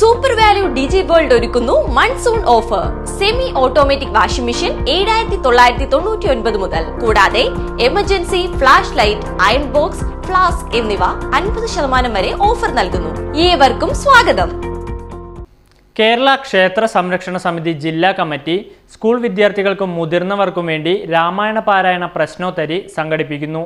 Super value digi world ഒരുക്കുന്നു monsoon offer semi automatic washing machine ഏഴായിരത്തി തൊള്ളായിരത്തി തൊണ്ണൂറ്റി ഒൻപത് മുതൽ. കൂടാതെ emergency flash light iron box flask എന്നിവ അൻപത് ശതമാനം വരെ ഓഫർ നൽകുന്നു. ഏവർക്കും സ്വാഗതം. കേരള ക്ഷേത്ര സംരക്ഷണ സമിതി ജില്ലാ കമ്മിറ്റി സ്കൂൾ വിദ്യാർത്ഥികൾക്കും മുതിർന്നവർക്കും വേണ്ടി രാമായണ പാരായണ പ്രശ്നോത്തരി സംഘടിപ്പിക്കുന്നു.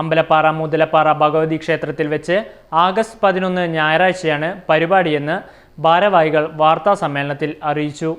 അമ്പലപ്പാറ മുതലപ്പാറ ഭഗവതി ക്ഷേത്രത്തിൽ വെച്ച് ആഗസ്റ്റ് പതിനൊന്ന് ഞായറാഴ്ചയാണ് പരിപാടിയെന്ന് ഭാരവാഹികൾ വാർത്താ സമ്മേളനത്തിൽ അറിയിച്ചു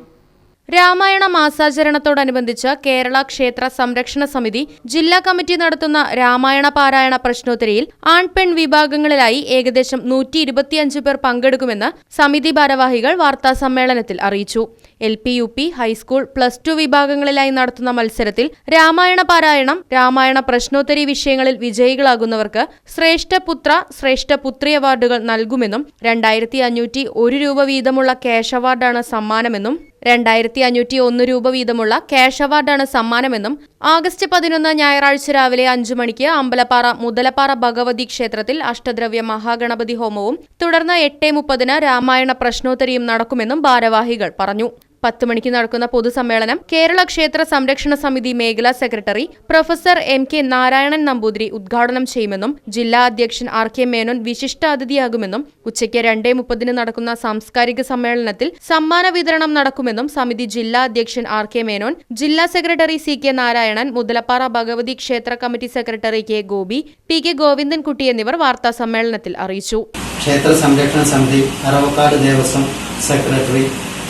രാമായണ മാസാചരണത്തോടനുബന്ധിച്ച് കേരള ക്ഷേത്ര സംരക്ഷണ സമിതി ജില്ലാ കമ്മിറ്റി നടത്തുന്ന രാമായണ പാരായണ പ്രശ്നോത്തരിയിൽ ആൺപെൺ വിഭാഗങ്ങളിലായി ഏകദേശം നൂറ്റി ഇരുപത്തിയഞ്ച് പേർ പങ്കെടുക്കുമെന്ന് സമിതി ഭാരവാഹികൾ വാർത്താ സമ്മേളനത്തിൽ അറിയിച്ചു. L P U P high school plus two വിഭാഗങ്ങളിലായി നടത്തുന്ന മത്സരത്തിൽ രാമായണ പാരായണം രാമായണ പ്രശ്നോത്തരി വിഷയങ്ങളിൽ വിജയികളാകുന്നവർക്ക് ശ്രേഷ്ഠ പുത്ര ശ്രേഷ്ഠ പുത്രി അവാർഡുകൾ നൽകുമെന്നും രണ്ടായിരത്തി അഞ്ഞൂറ്റി ഒരു രൂപ വീതമുള്ള ക്യാഷ് അവാർഡാണ് സമ്മാനമെന്നും രണ്ടായിരത്തി അഞ്ഞൂറ്റി ഒന്ന് രൂപ വീതമുള്ള ക്യാഷ് അവാർഡാണ് സമ്മാനമെന്നും ആഗസ്റ്റ് പതിനൊന്ന് ഞായറാഴ്ച രാവിലെ അഞ്ചു മണിക്ക് അമ്പലപ്പാറ മുതലപ്പാറ ഭഗവതി ക്ഷേത്രത്തിൽ അഷ്ടദ്രവ്യ മഹാഗണപതി ഹോമവും തുടർന്ന് എട്ട് മുപ്പതിന് രാമായണ പ്രശ്നോത്തരിയും നടക്കുമെന്നും ഭാരവാഹികൾ പറഞ്ഞു പത്ത് മണിക്ക് നടക്കുന്ന പൊതുസമ്മേളനം കേരള ക്ഷേത്ര സംരക്ഷണ സമിതി മേഖലാ secretary professor M K Narayanan Namboothiri ഉദ്ഘാടനം ചെയ്യുമെന്നും ജില്ലാ അധ്യക്ഷൻ ആർ കെ മേനോൻ വിശിഷ്ടാതിഥിയാകുമെന്നും ഉച്ചയ്ക്ക് രണ്ടേ മുപ്പതിന് നടക്കുന്ന സാംസ്കാരിക സമ്മേളനത്തിൽ സമ്മാന വിതരണം നടക്കുമെന്നും സമിതി ജില്ലാ അധ്യക്ഷൻ ആർ കെ മേനോൻ ജില്ലാ secretary C K Narayanan Muthalappara Bhagavathi ക്ഷേത്ര committee secretary K Gopi P K Govindankutty എന്നിവർ വാർത്താ സമ്മേളനത്തിൽ അറിയിച്ചു. ക്ഷേത്ര സംരക്ഷണ സമിതി അറവക്കാട് ദേവസ്വം സെക്രട്ടറി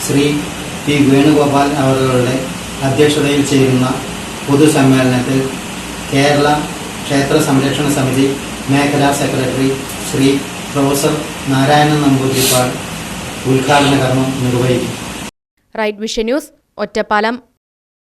ശ്രീ പി വേണുഗോപാൽ അവരുടെ അധ്യക്ഷതയിൽ ചേരുന്ന പൊതുസമ്മേളനത്തിൽ കേരള ക്ഷേത്ര സംരക്ഷണ സമിതി മേഖലാ സെക്രട്ടറി ശ്രീ പ്രൊഫസർ നാരായണൻ നമ്പൂതിരിപ്പാട് ഉദ്ഘാടന കർമ്മം നിർവഹിക്കും. Right Vision news Ottapalam.